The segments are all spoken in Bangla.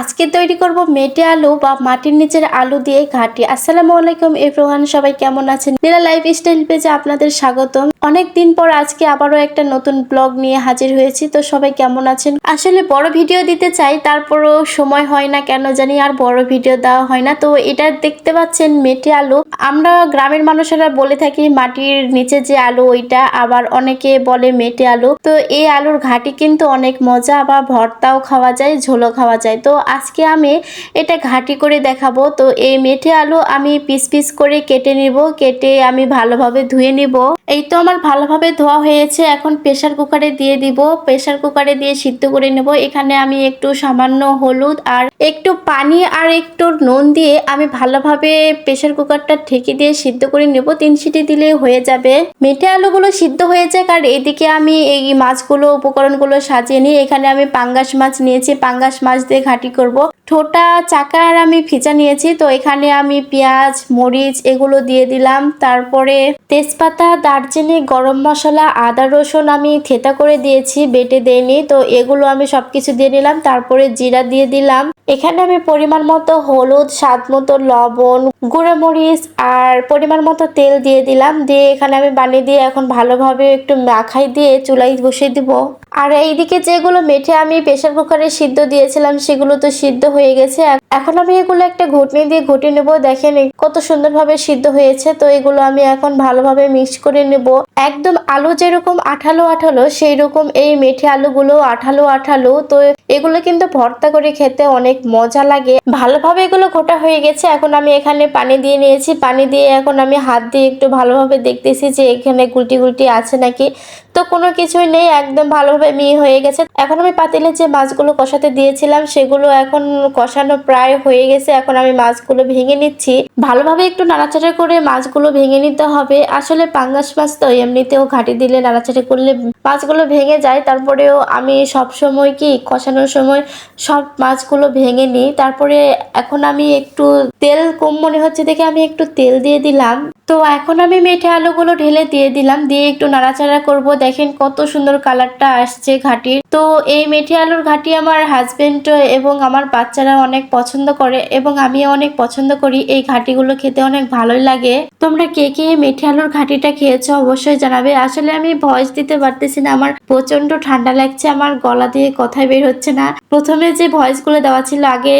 আজকে তৈরি করব মেটে আলু বা মাটির নিচের আলু দিয়ে ঘাটি। আসসালামু আলাইকুম এই এভরিওয়ান, সবাই কেমন আছেন? নীলা লাইফ স্টাইল পেজে আপনাদের স্বাগতম। অনেক দিন পর আজকে আবারও একটা নতুন ব্লগ নিয়ে হাজির হয়েছি। তো সবাই কেমন আছেন? আসলে বড় ভিডিও দিতে চাই, তারপরও সময় হয় না কেন জানি, আর বড় ভিডিও দেওয়া হয় না। তো এটা দেখতে পাচ্ছেন মেটে আলু। আমরা গ্রামের মানুষেরা বলে থাকি, মাটির নিচে যে আলু, ওইটা। আবার অনেকে বলে মেটে আলু। তো এই আলুর ঘাটি কিন্তু অনেক মজা আবার ভর্তাও খাওয়া যায়, ঝোলও খাওয়া যায়। তো আজকে আমি এটা ঘাটি করে দেখাবো। তো এই মেটে আলু আমি পিস পিস করে কেটে নিব। কেটে আমি ভালোভাবে ধুয়ে নিব। এই তো আমার ভালোভাবে ধোয়া হয়েছে, এখন প্রেসার কুকারে দিয়ে দিব। প্রেসার কুকারে দিয়ে সিদ্ধ করে নেব। এখানে আমি একটু সামান্য হলুদ আর একটু পানি আর একটু নুন দিয়ে আমি ভালোভাবে প্রেসার কুকারটা ঢেকে দিয়ে সিদ্ধ করে নেব। তিন সিটি দিলে হয়ে যাবে। মেঠে আলুগুলো সিদ্ধ হয়ে যাক আর এদিকে আমি এই মাছগুলো, উপকরণগুলো সাজিয়ে নিই। এখানে আমি পাঙ্গাস মাছ নিয়েছি। পাঙ্গাস মাছ দিয়ে ঘাটি করব। ঠোঁটা চাকা আর আমি ফিচা নিয়েছি, তো এখানে আমি পেঁয়াজ, মরিচ এগুলো দিয়ে দিলাম। তারপরে তেজপাতা, দারচিনি, গরম মশলা, আদা, রসুন আমি থেতা করে দিয়েছি, বেটে দেইনি, তো এগুলো আমি সবকিছু দিয়ে নিলাম। তারপরে জিরা দিয়ে দিলাম। এখানে আমি পরিমাণ মতো হলুদ, স্বাদ মতো লবণ গুঁড়ো মরিচ আর পরিমাণ মতো তেল দিয়ে দিলাম। দিয়ে এখানে আমি বানিয়ে দিয়ে এখন ভালোভাবে একটু মাখাই দিয়ে চুলাই বসিয়ে দিব। আর এইদিকে যেগুলো মেঠে আমি প্রেশার কুকারে সিদ্ধ দিয়েছিলাম, সেগুলো তো সিদ্ধ হয়ে গেছে। এখন আমি এগুলো একটা ঘুটনি দিয়ে ঘুটে নেব। দেখেন কত সুন্দরভাবে সিদ্ধ হয়েছে, তো এগুলো আমি এখন ভালোভাবে মিক্স করে নেব। একদম আলু যেরকম আঠালো আঠালো সেই রকম এই মেঠে আলুগুলো আঠালো আঠালো। তো এগুলো কিন্তু ভর্তা করে খেতে অনেক মজা লাগে। ভালোভাবে এগুলো ঘোটা হয়ে গেছে। এখন আমি এখানে পানি দিয়ে নিয়েছি। পানি দিয়ে এখন আমি হাত দিয়ে একটু ভালোভাবে দেখতেছি যে এখানে গুলটি গুলটি আছে নাকি। তো কোনো কিছুই নেই, একদম ভালোভাবে মিহি হয়ে গেছে। এখন আমি পাতিলে যে মাছগুলো কষাতে দিয়েছিলাম, সেগুলো এখন কষানো প্রায় হয়ে গেছে। এখন আমি মাছগুলো ভেঙে নিচ্ছি। ভালোভাবে একটু নাড়াচাড়া করে মাছগুলো ভেঙে নিতে হবে। আসলে পাঙ্গাস মাছ তো এমনিতেও ঘাটি দিলে নাড়াচাড়া করলে মাছগুলো ভেঙে যায়, তারপরেও আমি সব সময় কি কষানোর সময় সব মাছগুলো ভেঙে নিই। তারপরে এখন আমি একটু তেল কম মনে হচ্ছে দেখে আমি একটু তেল দিয়ে দিলাম। তো এখন আমি মেঠে আলুগুলো ঢেলে দিয়ে দিলাম, দিয়ে একটু নাড়াচাড়া করব। দেখেন কত সুন্দর কালারটা আসছে ঘাটির। তো এই মেঠে আলুর ঘাটি আমার হাজবেন্ড এবং আমার বাচ্চারা অনেক পছন্দ করে এবং আমিও অনেক পছন্দ করি। এই ঘাটিগুলো খেতে অনেক ভালোই লাগে। তোমরা কে কে মেঠে আলুর ঘাটিটা খেয়েছো অবশ্যই জানাবে। আসলে আমি ভয়েস দিতে পারতেছি না, আমার প্রচণ্ড ঠান্ডা লাগছে, আমার গলা দিয়ে কথাই বের হচ্ছে না। প্রথমে যে ভয়েসগুলো দেওয়া ছিল, আগে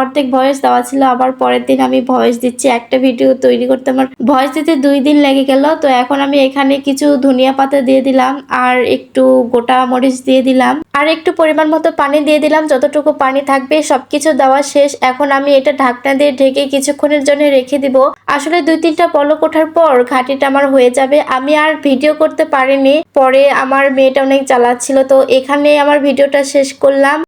অর্ধেক ভয়েস দেওয়া ছিল, আবার পরের দিন আমি ভয়েস দিচ্ছি, একটা ভিডিও তৈরি করতে আমার ভয়েস দিতে দুই দিন লেগে গেল, তো এখন আমি এখানে কিছু ধনিয়া পাতা দিয়ে দিলাম, আর একটু গোটা মরিচ দিয়ে দিলাম, আর একটু পরিমাণ মতো পানি দিয়ে দিলাম, যতটুকু পানি থাকবে সবকিছু দেওয়া শেষ। এখন আমি এটা ঢাকনা দিয়ে ঢেকে কিছুক্ষণের জন্য রেখে দিব। আসলে দুই তিনটা পলক ওঠার পর ঘাটিটা আমার হয়ে যাবে। আমি আর ভিডিও করতে পারিনি, পরে আমার মেয়েটা অনেক জ্বালাচ্ছিল, তো এখানে আমার ভিডিওটা শেষ করলাম।